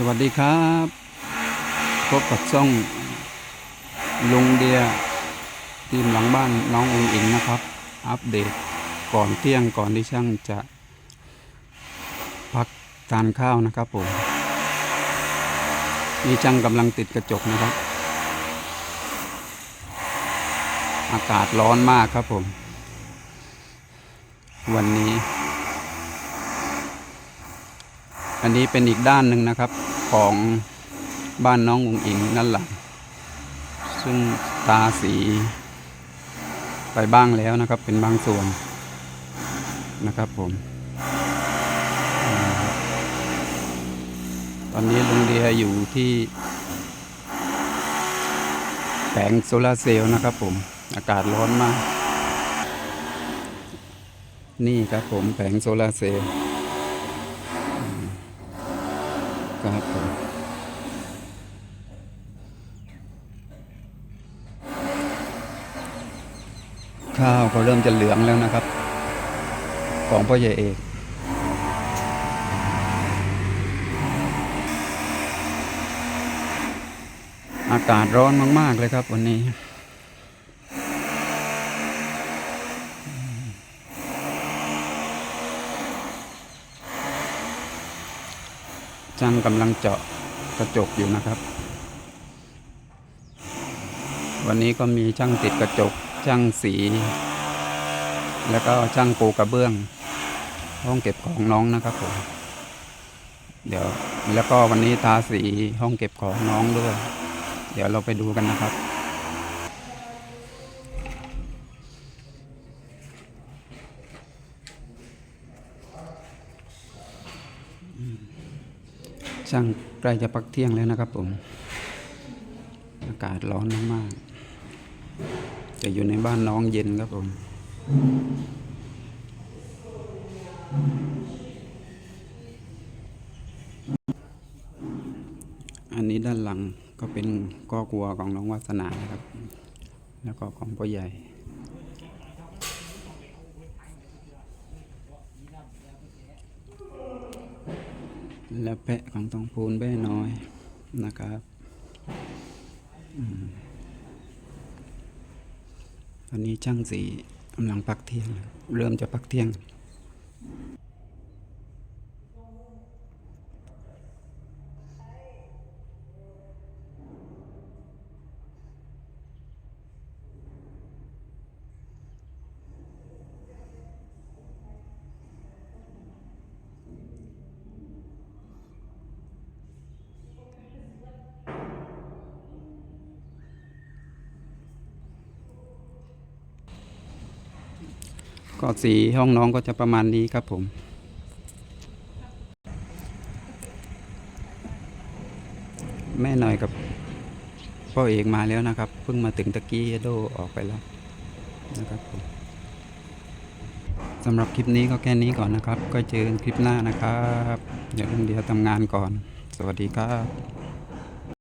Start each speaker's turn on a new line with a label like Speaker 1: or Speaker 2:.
Speaker 1: สวัสดีครับ พบกับช่องลุงเดียทีมหลังบ้านน้ององอิงนะครับ อัปเดตก่อนเที่ยงก่อนที่ช่างจะ พักทานข้าวนะครับผมนี่ช่างกำลังติดกระจกนะครับ อากาศร้อนมากครับผม วันนี้อันนี้เป็นอีกด้านหนึ่งนะครับ ของบ้านน้องอุงอิงนั่นแหละซึ่งตาสี ไปบ้างแล้วนะครับ เป็นบางส่วนนะครับผมอืมตอนนี้ลุงเดียอยู่ที่แผงโซลาร์เซลล์นะครับผม อากาศร้อนมาก นี่ครับผมแผงโซลาร์เซลล์ ครับผมข้าวก็เริ่มจะเหลืองแล้วนะครับ ของพ่อใหญ่เอกอากาศร้อนมาก ๆ เลยครับวันนี้ ช่างกำลังเจาะกระจกอยู่นะครับ วันนี้ก็มีช่างติดกระจกช่างสี แล้วก็ช่างปูกระเบื้อง ห้องเก็บของน้องนะครับผมเดี๋ยวแล้วก็วันนี้ทาสีห้องเก็บของน้องด้วย เดี๋ยวเราไปดูกันนะครับ ช่างใกล้จะพักเที่ยงแล้วนะครับผม อากาศร้อนมากๆแต่อยู่ในบ้านน้องเย็นครับผม อันนี้ด้านหลังก็เป็นก้อกลัวของน้องวาสนานะครับ แล้วก็ของพ่อใหญ่ และแพะของตองพูนแม่น้อยนะครับอืมตอนนี้ช่างสีกำลังปักเที่ยง เริ่มจะปักเที่ยง ก็สีห้องน้องก็จะประมาณนี้ครับผม แม่หน่อยกับพ่อเอกมาแล้วนะครับ เพิ่งมาถึงตะกี้โดออกไปแล้วนะครับผมสำหรับคลิปนี้ก็แค่นี้ก่อนนะครับ ก็เจอกันคลิปหน้านะครับ เดี๋ยวลุงเดียวทำงานก่อน สวัสดีครับ